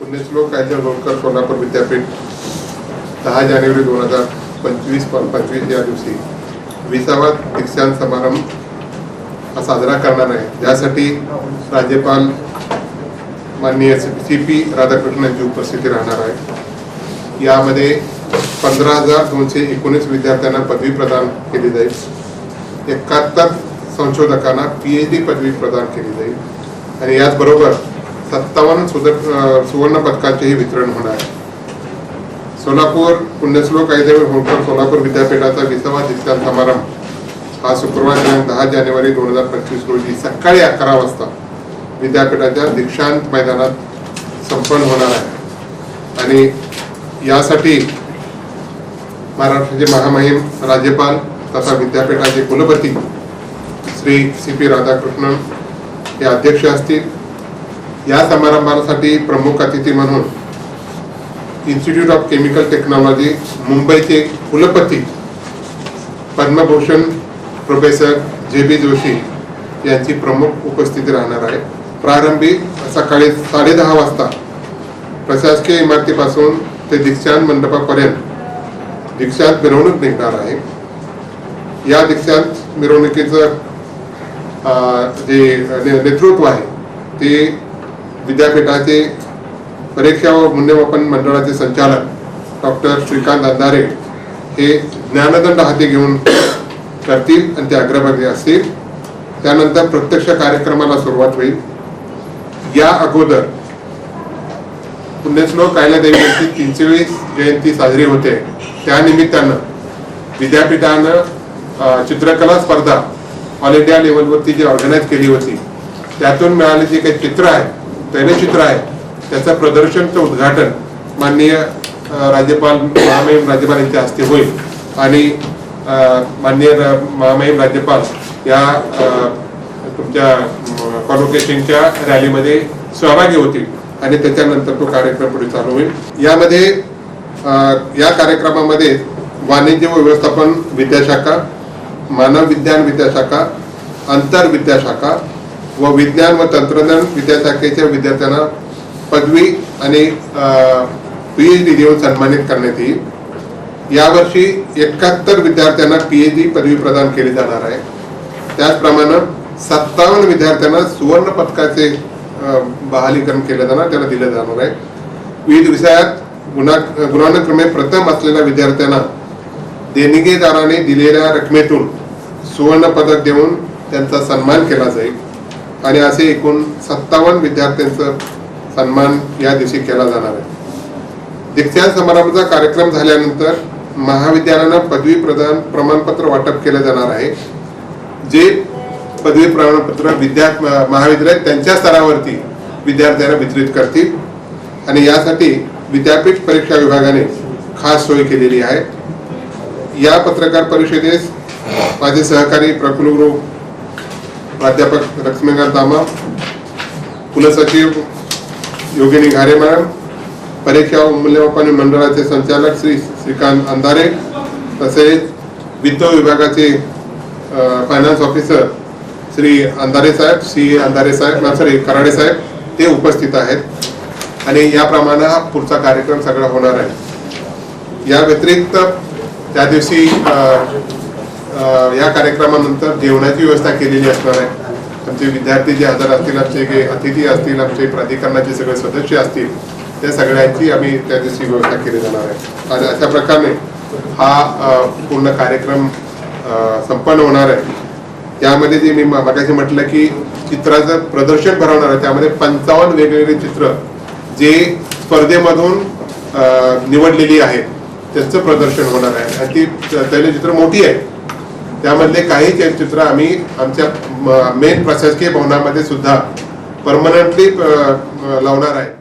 पुण्यश्लोक कायदेव होळकर सोलापूर विद्यापीठ दहा जानेवारी दोन हजार पंचवीस पंचवीस या दिवशी विसावा दीक्षांत समारंभ हा साजरा करणार आहे. ज्यासाठी राज्यपाल माननीय सी पी राधाकृष्णन यांची उपस्थिती राहणार आहे. यामध्ये पंधरा हजार दोनशे एकोणीस विद्यार्थ्यांना पदवी प्रदान केली जाईल. एकाहत्तर संशोधकांना पी एच डी पदवी प्रदान केली जाईल. आणि याचबरोबर सत्तावन्न सुदर सुवर्ण पदकांचेही वितरण होणार. आहे सोलापूर पुण्यश्लोक कायदेव होळकर सोलापूर विद्यापीठाचा विसावा दीक्षांत समारंभ. हा शुक्रवार दिनांक दहा जानेवारी दोन हजार पंचवीस रोजी सकाळी अकरा वाजता विद्यापीठाच्या दीक्षांत मैदानात संपन्न होणार आहे. आणि यासाठी महाराष्ट्राचे महामहिम राज्यपाल तथा विद्यापीठाचे कुलपती श्री सी पी राधाकृष्णन हे अध्यक्ष असतील. या समारंभासाठी प्रमुख अतिथी म्हणून इन्स्टिट्यूट ऑफ केमिकल टेक्नॉलॉजी मुंबईचे कुलपती पद्मभूषण प्रोफेसर जे बी जोशी यांची प्रमुख उपस्थिती राहणार आहे. प्रारंभी सकाळी साडेदहा वाजता प्रशासकीय इमारतीपासून ते दीक्षांत मंडपापर्यंत दीक्षांत मिरवणूक निघणार आहे. या दीक्षांत मिरवणुकीचं जे नेतृत्व आहे ते विद्यापीठाचे परीक्षा व मूल्यमापन मंडळाचे संचालक डॉक्टर श्रीकांत अंधारे हे ज्ञानदंड हाती घेऊन करतील आणि ते अग्रभागी असतील. त्यानंतर प्रत्यक्ष कार्यक्रमाला सुरुवात होईल. या अगोदर पुण्यश्लोक कायलादेवी यांची तीनशेवीस जयंती साजरी होते. त्यानिमित्तानं विद्यापीठानं चित्रकला स्पर्धा ऑल इंडिया लेवलवरती जी ऑर्गनाईज केली होती त्यातून मिळाले जे काही चित्र आहे तैलचित्र आहे. त्याचं प्रदर्शनचं उद्घाटन माननीय राज्यपाल महामहिम राज्यपाल यांच्या हस्ते होईल. आणि माननीय महामहिम राज्यपाल या तुमच्या कॉन्व्होकेशनच्या रॅलीमध्ये सहभागी होतील आणि त्याच्यानंतर तो कार्यक्रम पुढे चालू होईल. यामध्ये या कार्यक्रमामध्ये वाणिज्य व व्यवस्थापन विद्याशाखा मानव विज्ञान विद्याशाखा आंतर विद्याशाखा व विज्ञान व तंत्रज्ञान विद्याशाखेच्या विद्यार्थ्यांना पदवी आणि पी एच डी देऊन सन्मानित करण्यात येईल. यावर्षी एकाहत्तर विद्यार्थ्यांना पी एच डी पदवी प्रदान केली जाणार आहे. त्याचप्रमाणे सत्तावन्न विद्यार्थ्यांना सुवर्ण पदकाचे बहालीकरण केलं जाणार त्याला दिलं जाणार आहे. विविध विषयात गुणा गुणानुक्रमे प्रथम असलेल्या विद्यार्थ्यांना देणगीदाराने दिलेल्या रकमेतून सुवर्ण पदक देऊन त्यांचा सन्मान केला जाईल. आणि असे एकूण सत्तावन्न विद्यार्थ्यांचा सन्मान या दिवशी केला जाणार आहे. दीक्षांत समारंभाचा कार्यक्रम झाल्यानंतर महाविद्यालयांना पदवी प्रदान प्रमाणपत्र वाटप केलं जाणार आहे. जे पदवी प्रमाणपत्र विद्या महाविद्यालय त्यांच्या स्तरावरती विद्यार्थ्यांना वितरित करतील. आणि यासाठी विद्यापीठ परीक्षा विभागाने खास सोय केलेली आहे. या पत्रकार परिषदेस माझे सहकारी प्रकुलगुरू प्राध्यापक लक्ष्मीकांत तामा कुलसचिव योगिनी घारे मॅडम परीक्षा व मूल्यमापन मंडळाचे संचालक श्री श्रीकांत अंधारे तसेच वित्त विभागाचे फायनान्स ऑफिसर श्री अंधारे साहेब श्री अंधारे साहेब सॉरी कराडे साहेब ते उपस्थित आहेत. आणि याप्रमाणे हा पुढचा कार्यक्रम सगळा होणार आहे. या व्यतिरिक्त त्या दिवशी या कार्यक्रमानंतर जेवणाची व्यवस्था केलेली असणार आहे. आमचे विद्यार्थी जे हजर असतील आमचे जे अतिथी असतील आमचे प्राधिकरणाचे सगळे सदस्य असतील त्या सगळ्यांची आम्ही त्या दिवशी व्यवस्था केली जाणार आहे. आणि अशा प्रकारे हा पूर्ण कार्यक्रम संपन्न होणार आहे. त्यामध्ये जे मी मागाशी म्हटलं की चित्राचं प्रदर्शन भरवणार आहे. त्यामध्ये पंचावन्न वेगवेगळे चित्र जे स्पर्धेमधून निवडलेली आहेत. त्याचं प्रदर्शन होणार आहे. आणि ती तैलचित्र मोठी आहे. त्यामधले काही चलचित्र आम्ही आमच्या मेन प्रशासकीय भवनामध्ये सुद्धा परमनंटली लावणार आहे.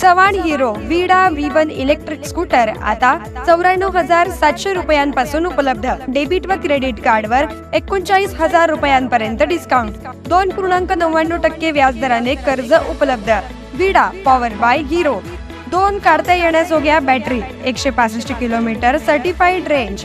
Chavan Hero Vida V one electric scooter आता चौऱ्याण्णव हजार सातशे रुपयांपासून उपलब्ध. डेबिट व क्रेडिट कार्डवर एकोणचाळीस हजार रुपयांपर्यंत डिस्काउंट दोन पूर्णांक नव्याण्णव टक्के व्याजदराने कर्ज उपलब्ध. विडा पॉवर बाय हिरो दोन काढता येण्याजोग्या बॅटरी एकशे पासष्ट kilometre certified range